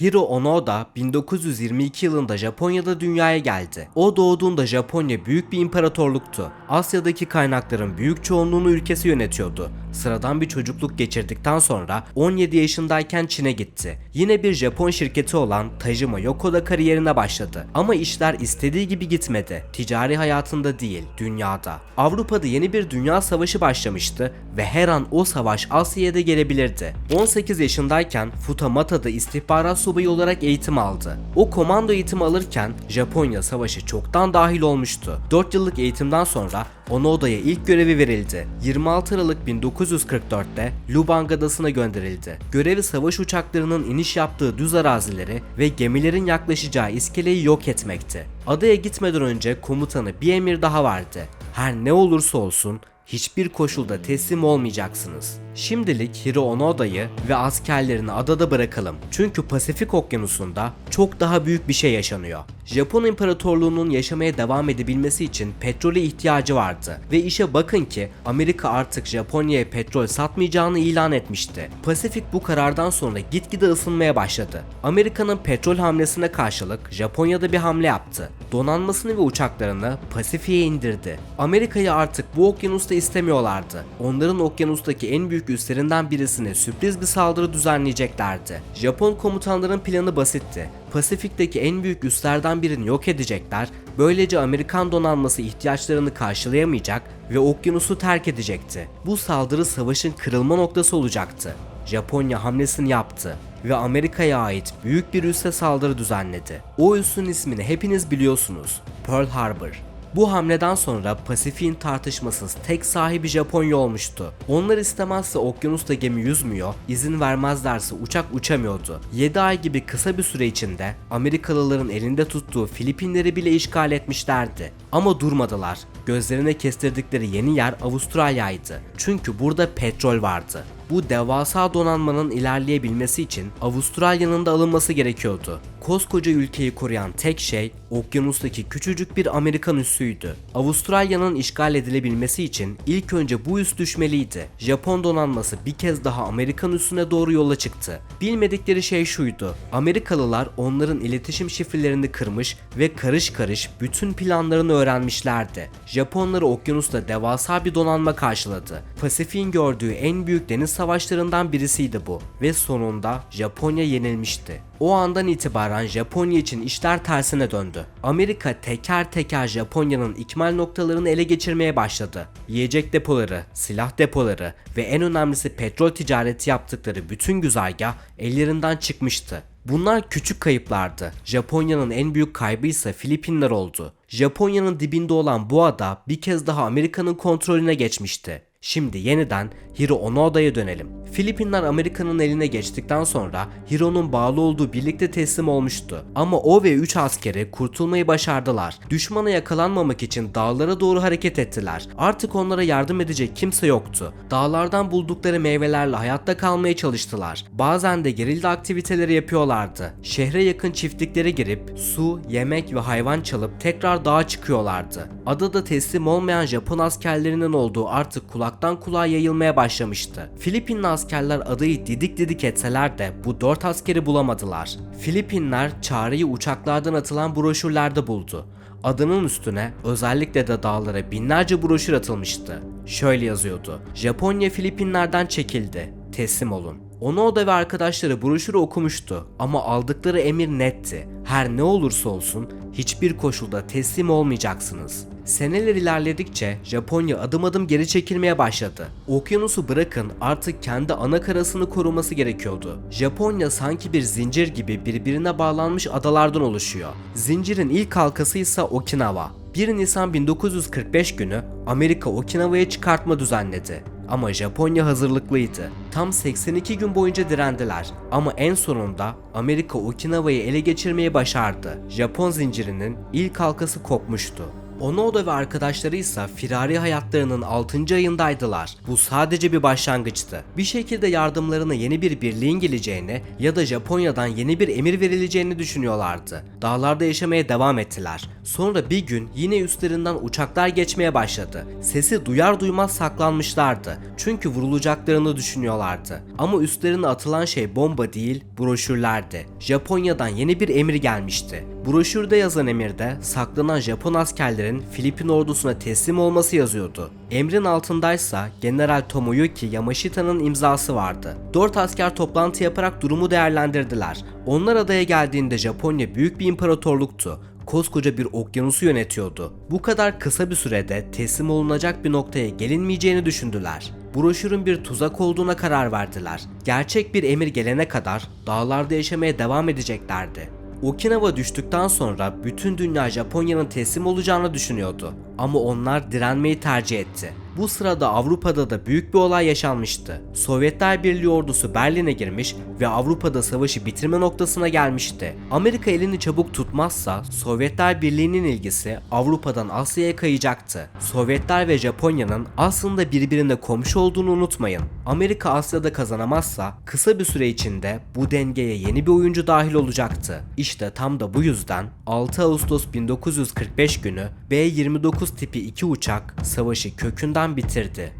Hiro Onoda 1922 yılında Japonya'da dünyaya geldi. O doğduğunda Japonya büyük bir imparatorluktu. Asya'daki kaynakların büyük çoğunluğunu ülkesi yönetiyordu. Sıradan bir çocukluk geçirdikten sonra 17 yaşındayken Çin'e gitti. Yine bir Japon şirketi olan Tajima Yoko'da kariyerine başladı. Ama işler istediği gibi gitmedi. Ticari hayatında değil, dünyada. Avrupa'da yeni bir dünya savaşı başlamıştı ve her an o savaş Asya'ya da gelebilirdi. 18 yaşındayken Futamata'da istihbarat subayı olarak eğitim aldı. O komando eğitimi alırken Japonya savaşı çoktan dahil olmuştu. 4 yıllık eğitimden sonra Onoda'ya ilk görevi verildi. 26 Aralık 1944'te Lubang Adası'na gönderildi. Görevi savaş uçaklarının iniş yaptığı düz arazileri ve gemilerin yaklaşacağı iskeleyi yok etmekti. Adaya gitmeden önce komutanı bir emir daha verdi. Her ne olursa olsun hiçbir koşulda teslim olmayacaksınız. Şimdilik Hiro Onoda'yı ve askerlerini adada bırakalım. Çünkü Pasifik Okyanusu'nda çok daha büyük bir şey yaşanıyor. Japon İmparatorluğu'nun yaşamaya devam edebilmesi için petrole ihtiyacı vardı. Ve işe bakın ki Amerika artık Japonya'ya petrol satmayacağını ilan etmişti. Pasifik bu karardan sonra gitgide ısınmaya başladı. Amerika'nın petrol hamlesine karşılık Japonya'da bir hamle yaptı. Donanmasını ve uçaklarını Pasifik'e indirdi. Amerika'yı artık bu okyanusta istemiyorlardı. Onların okyanustaki en büyük üslerinden birisine sürpriz bir saldırı düzenleyeceklerdi. Japon komutanların planı basitti. Pasifik'teki en büyük üslerden birini yok edecekler, böylece Amerikan donanması ihtiyaçlarını karşılayamayacak ve okyanusu terk edecekti. Bu saldırı savaşın kırılma noktası olacaktı. Japonya hamlesini yaptı ve Amerika'ya ait büyük bir üsse saldırı düzenledi. O üssün ismini hepiniz biliyorsunuz. Pearl Harbor. Bu hamleden sonra Pasifik'in tartışmasız tek sahibi Japonya olmuştu. Onlar istemezse okyanusta gemi yüzmüyor, izin vermezlerse uçak uçamıyordu. 7 ay gibi kısa bir süre içinde Amerikalıların elinde tuttuğu Filipinleri bile işgal etmişlerdi. Ama durmadılar. Gözlerine kestirdikleri yeni yer Avustralya'ydı. Çünkü burada petrol vardı. Bu devasa donanmanın ilerleyebilmesi için Avustralya'nın da alınması gerekiyordu. Koskoca ülkeyi koruyan tek şey okyanustaki küçücük bir Amerikan üssüydü. Avustralya'nın işgal edilebilmesi için ilk önce bu üs düşmeliydi. Japon donanması bir kez daha Amerikan üssüne doğru yola çıktı. Bilmedikleri şey şuydu. Amerikalılar onların iletişim şifrelerini kırmış ve karış karış bütün planlarını öğrenmişlerdi. Japonları okyanusta devasa bir donanma karşıladı. Pasifik'in gördüğü en büyük deniz savaşlarından birisiydi bu ve sonunda Japonya yenilmişti. O andan itibaren Japonya için işler tersine döndü. Amerika teker teker Japonya'nın ikmal noktalarını ele geçirmeye başladı. Yiyecek depoları, silah depoları ve en önemlisi petrol ticareti yaptıkları bütün güzergah ellerinden çıkmıştı. Bunlar küçük kayıplardı. Japonya'nın en büyük kaybı ise Filipinler oldu. Japonya'nın dibinde olan bu ada bir kez daha Amerika'nın kontrolüne geçmişti. Şimdi yeniden Hiro Onoda'ya dönelim. Filipinler Amerika'nın eline geçtikten sonra Hiro'nun bağlı olduğu birlikte teslim olmuştu. Ama o ve 3 askeri kurtulmayı başardılar. Düşmana yakalanmamak için dağlara doğru hareket ettiler. Artık onlara yardım edecek kimse yoktu. Dağlardan buldukları meyvelerle hayatta kalmaya çalıştılar. Bazen de gerilli aktiviteleri yapıyorlardı. Şehre yakın çiftliklere girip su, yemek ve hayvan çalıp tekrar dağa çıkıyorlardı. Adada teslim olmayan Japon askerlerinin olduğu artık kulaktan kulağa yayılmaya başlamıştı. Filipinli askerler adayı didik didik etseler de bu dört askeri bulamadılar. Filipinler çağrıyı uçaklardan atılan broşürlerde buldu. Adanın üstüne özellikle de dağlara binlerce broşür atılmıştı. Şöyle yazıyordu. Japonya Filipinlerden çekildi. Teslim olun. Onoda ve arkadaşları broşürü okumuştu ama aldıkları emir netti. Her ne olursa olsun hiçbir koşulda teslim olmayacaksınız. Seneler ilerledikçe Japonya adım adım geri çekilmeye başladı. Okyanusu bırakın artık kendi ana karasını koruması gerekiyordu. Japonya sanki bir zincir gibi birbirine bağlanmış adalardan oluşuyor. Zincirin ilk halkası ise Okinawa. 1 Nisan 1945 günü Amerika Okinawa'ya çıkartma düzenledi. Ama Japonya hazırlıklıydı. Tam 82 gün boyunca direndiler ama en sonunda Amerika Okinawa'yı ele geçirmeyi başardı. Japon zincirinin ilk halkası kopmuştu. Onoda ve arkadaşları ise firari hayatlarının 6. ayındaydılar. Bu sadece bir başlangıçtı. Bir şekilde yardımlarına yeni bir birliğin geleceğini ya da Japonya'dan yeni bir emir verileceğini düşünüyorlardı. Dağlarda yaşamaya devam ettiler. Sonra bir gün yine üstlerinden uçaklar geçmeye başladı. Sesi duyar duymaz saklanmışlardı. Çünkü vurulacaklarını düşünüyorlardı. Ama üstlerine atılan şey bomba değil, broşürlerdi. Japonya'dan yeni bir emir gelmişti. Broşürde yazan emirde saklanan Japon askerlerin Filipin ordusuna teslim olması yazıyordu. Emrin altındaysa General Tomoyuki Yamashita'nın imzası vardı. Dört asker toplantı yaparak durumu değerlendirdiler. Onlar adaya geldiğinde Japonya büyük bir imparatorluktu koskoca bir okyanusu yönetiyordu. Bu kadar kısa bir sürede teslim olunacak bir noktaya gelinmeyeceğini düşündüler. Broşürün bir tuzak olduğuna karar verdiler. Gerçek bir emir gelene kadar dağlarda yaşamaya devam edeceklerdi. Okinawa düştükten sonra bütün dünya Japonya'nın teslim olacağını düşünüyordu. Ama onlar direnmeyi tercih etti. Bu sırada Avrupa'da da büyük bir olay yaşanmıştı. Sovyetler Birliği ordusu Berlin'e girmiş ve Avrupa'da savaşı bitirme noktasına gelmişti. Amerika elini çabuk tutmazsa Sovyetler Birliği'nin ilgisi Avrupa'dan Asya'ya kayacaktı. Sovyetler ve Japonya'nın aslında birbirine komşu olduğunu unutmayın. Amerika Asya'da kazanamazsa kısa bir süre içinde bu dengeye yeni bir oyuncu dahil olacaktı. İşte tam da bu yüzden 6 Ağustos 1945 günü B-29 tipi 2 uçak savaşı kökünden bitirdi.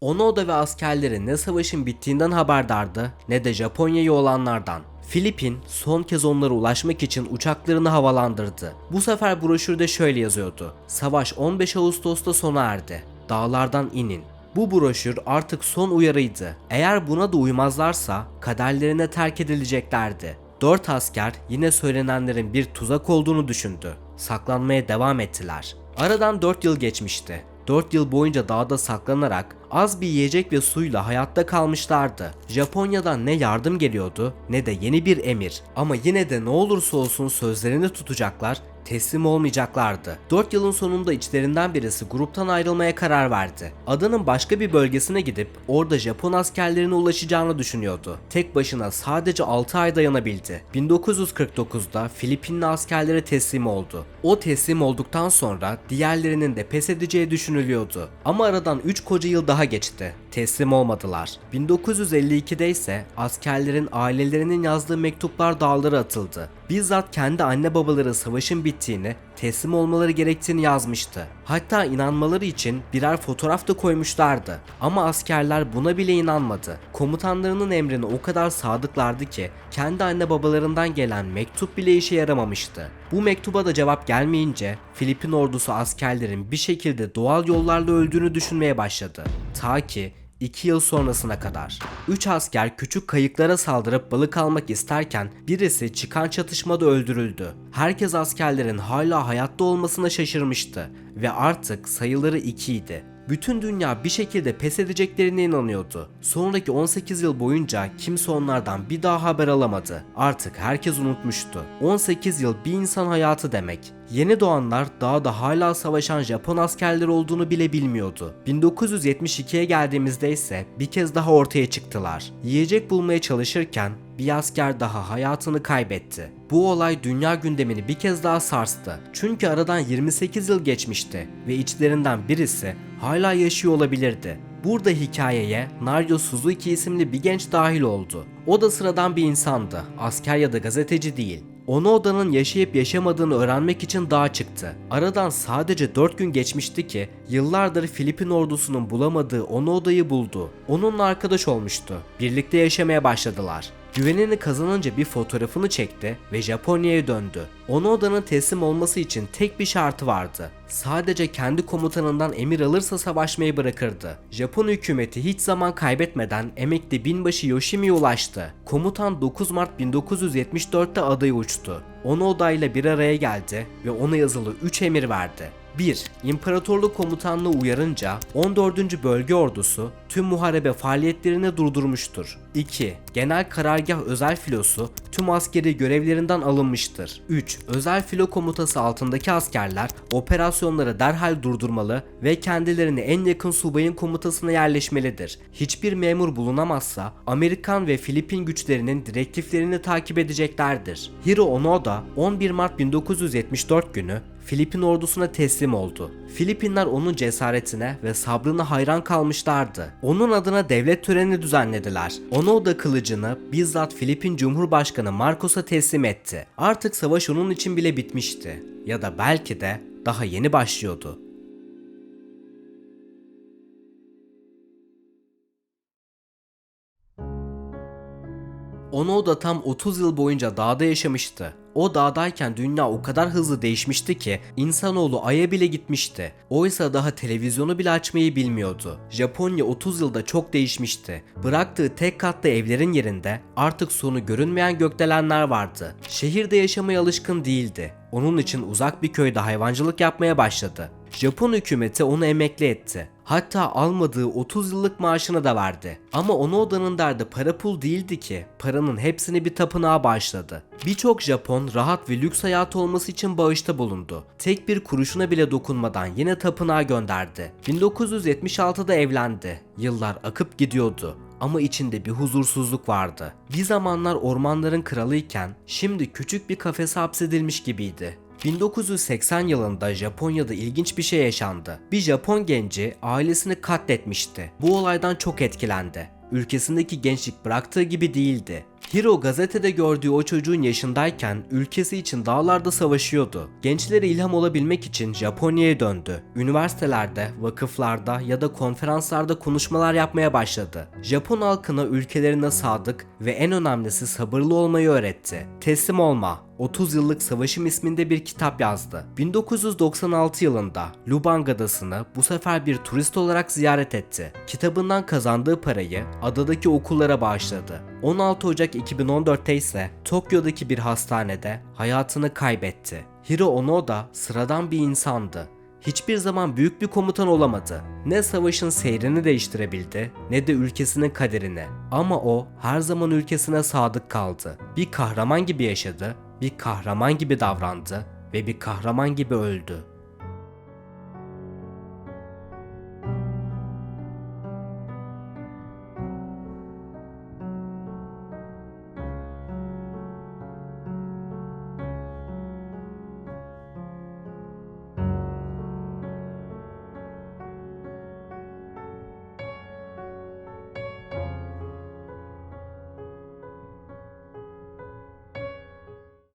Onoda ve askerleri ne savaşın bittiğinden haberdardı ne de Japonya'yı olanlardan. Filipin son kez onlara ulaşmak için uçaklarını havalandırdı. Bu sefer broşürde şöyle yazıyordu. Savaş 15 Ağustos'ta sona erdi. Dağlardan inin. Bu broşür artık son uyarıydı. Eğer buna da uymazlarsa kaderlerine terk edileceklerdi. Dört asker yine söylenenlerin bir tuzak olduğunu düşündü. Saklanmaya devam ettiler. Aradan 4 yıl geçmişti. 4 yıl boyunca dağda saklanarak az bir yiyecek ve suyla hayatta kalmışlardı. Japonya'dan ne yardım geliyordu ne de yeni bir emir. Ama yine de ne olursa olsun sözlerini tutacaklar, teslim olmayacaklardı. 4 yılın sonunda içlerinden birisi gruptan ayrılmaya karar verdi. Adanın başka bir bölgesine gidip orada Japon askerlerine ulaşacağını düşünüyordu. Tek başına sadece 6 ay dayanabildi. 1949'da Filipinli askerlere teslim oldu. O teslim olduktan sonra diğerlerinin de pes edeceği düşünülüyordu. Ama aradan 3 koca yıl daha geçti. Teslim olmadılar. 1952'de ise askerlerin ailelerinin yazdığı mektuplar dağlara atıldı. Bizzat kendi anne babaları savaşın bittiğini, teslim olmaları gerektiğini yazmıştı. Hatta inanmaları için birer fotoğraf da koymuşlardı. Ama askerler buna bile inanmadı. Komutanlarının emrine o kadar sadıklardı ki kendi anne babalarından gelen mektup bile işe yaramamıştı. Bu mektuba da cevap gelmeyince Filipin ordusu askerlerin bir şekilde doğal yollarla öldüğünü düşünmeye başladı. Ta ki 2 yıl sonrasına kadar. 3 asker küçük kayıklara saldırıp balık almak isterken birisi çıkan çatışmada öldürüldü. Herkes askerlerin hala hayatta olmasına şaşırmıştı ve artık sayıları 2 idi. Bütün dünya bir şekilde pes edeceklerine inanıyordu. Sonraki 18 yıl boyunca kimse onlardan bir daha haber alamadı. Artık herkes unutmuştu. 18 yıl bir insan hayatı demek. Yeni doğanlar dağda hala savaşan Japon askerleri olduğunu bile bilmiyordu. 1972'ye geldiğimizde ise bir kez daha ortaya çıktılar. Yiyecek bulmaya çalışırken bir asker daha hayatını kaybetti. Bu olay dünya gündemini bir kez daha sarstı. Çünkü aradan 28 yıl geçmişti ve içlerinden birisi hala yaşıyor olabilirdi. Burada hikayeye Nario Suzuki isimli bir genç dahil oldu. O da sıradan bir insandı, asker ya da gazeteci değil. Onoda'nın yaşayıp yaşamadığını öğrenmek için dağa çıktı. Aradan sadece 4 gün geçmişti ki yıllardır Filipin ordusunun bulamadığı Onoda'yı buldu. Onunla arkadaş olmuştu. Birlikte yaşamaya başladılar. Güvenini kazanınca bir fotoğrafını çekti ve Japonya'ya döndü. Onoda'nın teslim olması için tek bir şartı vardı. Sadece kendi komutanından emir alırsa savaşmayı bırakırdı. Japon hükümeti hiç zaman kaybetmeden emekli binbaşı Yoshimi'ye ulaştı. Komutan 9 Mart 1974'te adaya uçtu. Onoda ile bir araya geldi ve ona yazılı 3 emir verdi. 1. İmparatorluk komutanlığı uyarınca 14. Bölge Ordusu tüm muharebe faaliyetlerini durdurmuştur. 2. Genel Karargah Özel Filosu tüm askeri görevlerinden alınmıştır. 3. Özel filo komutası altındaki askerler operasyonları derhal durdurmalı ve kendilerini en yakın subayın komutasına yerleşmelidir. Hiçbir memur bulunamazsa Amerikan ve Filipin güçlerinin direktiflerini takip edeceklerdir. Hiro Onoda 11 Mart 1974 günü Filipin ordusuna teslim oldu. Filipinler onun cesaretine ve sabrına hayran kalmışlardı. Onun adına devlet töreni düzenlediler. Onoda kılıcını bizzat Filipin Cumhurbaşkanı Marcos'a teslim etti. Artık savaş onun için bile bitmişti. Ya da belki de daha yeni başlıyordu. Ono da tam 30 yıl boyunca dağda yaşamıştı. O dağdayken dünya o kadar hızlı değişmişti ki insanoğlu aya bile gitmişti. Oysa daha televizyonu bile açmayı bilmiyordu. Japonya 30 yılda çok değişmişti. Bıraktığı tek katlı evlerin yerinde artık sonu görünmeyen gökdelenler vardı. Şehirde yaşamaya alışkın değildi. Onun için uzak bir köyde hayvancılık yapmaya başladı. Japon hükümeti onu emekli etti. Hatta almadığı 30 yıllık maaşını da verdi. Ama onu odanın derdi para pul değildi ki. Paranın hepsini bir tapınağa bağışladı. Birçok Japon rahat ve lüks hayatı olması için bağışta bulundu. Tek bir kuruşuna bile dokunmadan yine tapınağa gönderdi. 1976'da evlendi. Yıllar akıp gidiyordu ama içinde bir huzursuzluk vardı. Bir zamanlar ormanların kralıyken şimdi küçük bir kafese hapsedilmiş gibiydi. 1980 yılında Japonya'da ilginç bir şey yaşandı. Bir Japon genci ailesini katletmişti. Bu olaydan çok etkilendi. Ülkesindeki gençlik bıraktığı gibi değildi. Hiro gazetede gördüğü o çocuğun yaşındayken ülkesi için dağlarda savaşıyordu. Gençlere ilham olabilmek için Japonya'ya döndü. Üniversitelerde, vakıflarda ya da konferanslarda konuşmalar yapmaya başladı. Japon halkına ülkelerine sadık ve en önemlisi sabırlı olmayı öğretti. Teslim olma, 30 yıllık savaşım isminde bir kitap yazdı. 1996 yılında Lubang adasını bu sefer bir turist olarak ziyaret etti. Kitabından kazandığı parayı adadaki okullara bağışladı. 16 Ocak 2014'te ise Tokyo'daki bir hastanede hayatını kaybetti. Hiro Onoda sıradan bir insandı. Hiçbir zaman büyük bir komutan olamadı. Ne savaşın seyrini değiştirebildi ne de ülkesinin kaderini. Ama o her zaman ülkesine sadık kaldı. Bir kahraman gibi yaşadı, bir kahraman gibi davrandı ve bir kahraman gibi öldü.